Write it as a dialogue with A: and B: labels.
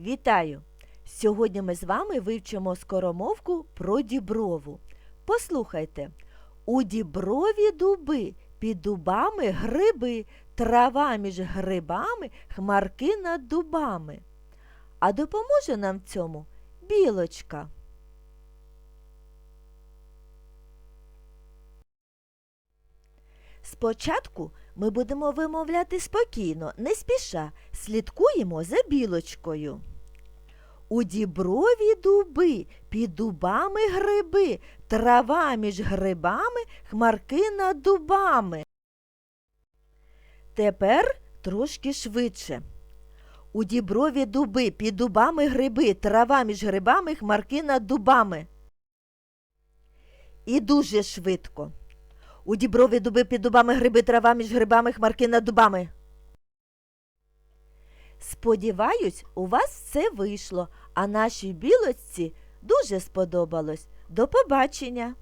A: Вітаю! Сьогодні ми з вами вивчимо скоромовку про діброву. Послухайте. У діброві дуби, під дубами гриби, трава між грибами, хмарки над дубами. А допоможе нам в цьому білочка. Спочатку ми будемо вимовляти спокійно, не спіша, слідкуємо за білочкою. У діброві дуби, під дубами гриби, трава між грибами, хмарки над дубами. Тепер трошки швидше. У діброві дуби, під дубами гриби, трава між грибами, хмарки над дубами. І дуже швидко. У діброві дуби під дубами гриби, трава між грибами, хмарки над дубами. Сподіваюсь, у вас все вийшло, а нашій білочці дуже сподобалось. До побачення!